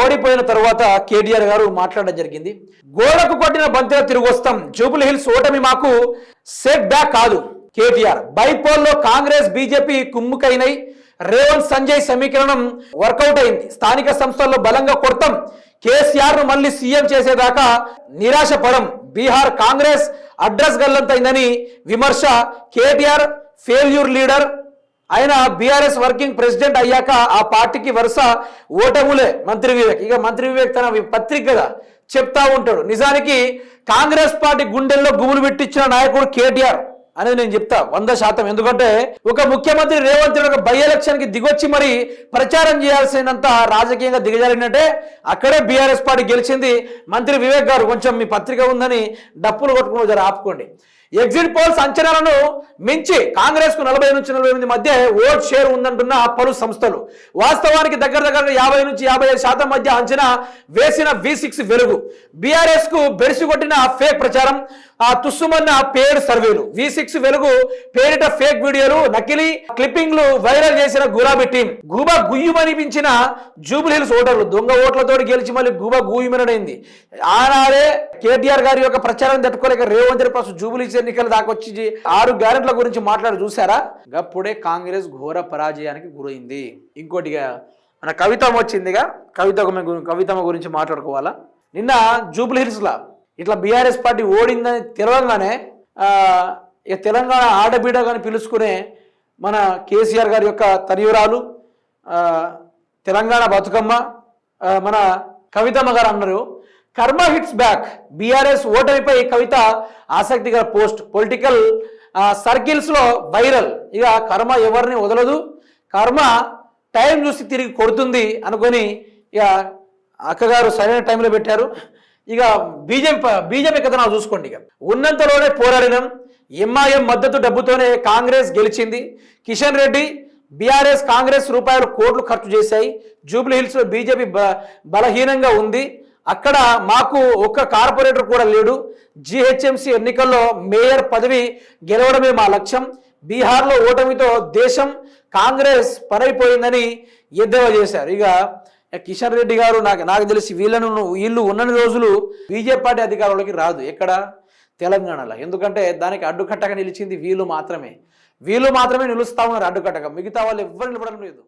ఓడిపోయిన తర్వాత కేటీఆర్ గారు మాట్లాడడం జరిగింది. గోడకు కొట్టిన బంతిలో తిరిగి వస్తాం జూబుల్ హిల్స్ ఓటమి మాకు సెట్ బ్యాక్ కాదు. కేటీఆర్ బైపోల్లో కాంగ్రెస్ బీజేపీ కుమ్ముకైనై. రేవంత్ సంజయ్ సమీకరణం వర్కౌట్ అయింది. స్థానిక సంస్థల్లో బలంగా కొడతాం. కేసీఆర్ను మళ్ళీ సీఎం చేసేదాకా నిరాశ పడం బీహార్ కాంగ్రెస్ అడ్రస్ గల్లంతైందని విమర్శ. KTR failure leader. ఆయన బీఆర్ఎస్ వర్కింగ్ ప్రెసిడెంట్ అయ్యాక ఆ పార్టీకి వరుస ఓటములే మంత్రి వివేక్. ఇక మంత్రి వివేక్ తన పత్రికగా పత్రిక కదా చెప్తా ఉంటాడు. నిజానికి కాంగ్రెస్ పార్టీ గుండెల్లో గుబులు పెట్టించిన నాయకుడు కేటీఆర్. అనేది నేను చెప్తా. వంద శాతం. ఎందుకంటే ఒక ముఖ్యమంత్రి రేవంత్ రెడ్డి ఒక బై ఎలక్షన్కి దిగొచ్చి మరి ప్రచారం చేయాల్సినంత రాజకీయంగా దిగజారినట్టే అక్కడే బీఆర్ఎస్ పార్టీ గెలిచింది. మంత్రి వివేక్ గారు కొంచెం మీ పత్రిక ఉందని డప్పులు కొట్టుకుని జర ఆపుకోండి. ఎగ్జిట్ పోల్స్ అంచనాలను మించి కాంగ్రెస్కు నలభై నుంచి నలభై ఎనిమిది మధ్య ఓట్ షేర్ ఉందంటున్న పలు సంస్థలు. వాస్తవానికి దగ్గర దగ్గర యాభై నుంచి యాభై ఐదు శాతం మధ్య అంచనా వేసిన వి సిక్స్ వెలుగు. బీఆర్ఎస్కు కొట్టిన ఫేక్ ప్రచారం. ఆ తుస్సుమన్న పేడ్ సర్వేలు. వి సిక్స్ వెలుగు పేరిట ఫేక్ వీడియోలు నకిలీ క్లిప్పింగ్లు వైరల్ చేసిన గులాబీ టీం. గూబా గుయ్యమనిపించిన జూబిలీహిల్స్ ఓటర్లు. దొంగ ఓట్లతో గెలిచి మళ్ళీ గూబా గుయ్యమనడైంది. ఆనాడే కేటీఆర్ గారి యొక్క ప్రచారం తట్టుకోలేక రేవంత్ రెడ్డి ప్రస్తుతం జూబుల్ ఎన్నికల దాకా వచ్చి ఆరు గ్యారెంట్ల గురించి మాట్లాడి చూసారా గప్పుడే కాంగ్రెస్ ఘోర పరాజయానికి గురైంది. ఇంకోటిగా మన కవితమ్మ వచ్చిందిగా. కవిత కవితమ్మ గురించి మాట్లాడుకోవాలా? నిన్న జూబ్లీహిల్స్లో ఇట్లా బీఆర్ఎస్ పార్టీ ఓడిందని తెలవంగానే ఇక తెలంగాణ ఆడబిడగాని పిలుచుకునే మన కేసీఆర్ గారి యొక్క తనయురాలు తెలంగాణ బతుకమ్మ మన కవితమ్మ గారు అన్నారు. కర్మ హిట్స్ బ్యాక్ బీఆర్ఎస్ ఓటమిపై కవిత ఆసక్తికర పోస్ట్ పొలిటికల్ సర్కిల్స్లో వైరల్. ఇక కర్మ ఎవరిని వదలదు కర్మ టైం చూసి తిరిగి కొడుతుంది అనుకొని ఇక అక్కగారు సరైన టైంలో పెట్టారు. ఇక బీజేపీ బీజేపీ కథ చూసుకోండి ఇక. ఉన్నంతలోనే పోరాడినాం. ఎంఐఎం మద్దతు డబ్బుతోనే కాంగ్రెస్ గెలిచింది. కిషన్ రెడ్డి బీఆర్ఎస్ కాంగ్రెస్ రూపాయలు కోట్లు ఖర్చు చేశాయి. జూబ్లీ హిల్స్లో బీజేపీ బ- బలహీనంగా ఉంది. అక్కడ మాకు ఒక్క కార్పొరేటర్ కూడా లేడు. జిహెచ్ఎంసీ ఎన్నికల్లో మేయర్ పదవి గెలవడమే మా లక్ష్యం. బీహార్లో ఓటమితో దేశం కాంగ్రెస్ పరైపోయిందని ఎద్దేవా చేశారు. ఇక కిషన్ రెడ్డి గారు నాకు నాకు తెలిసి వీళ్ళను వీళ్ళు ఉన్నన్ని రోజులు బీజేపీ పార్టీ అధికారంలోకి రాదు. ఎక్కడ? తెలంగాణలో. ఎందుకంటే దానికి అడ్డుకట్టగా నిలిచింది వీళ్ళు మాత్రమే. వీళ్ళు మాత్రమే నిలుస్తా ఉన్నారు అడ్డుకట్టగా. మిగతా వాళ్ళు ఎవ్వరు నిలబడడం లేదు.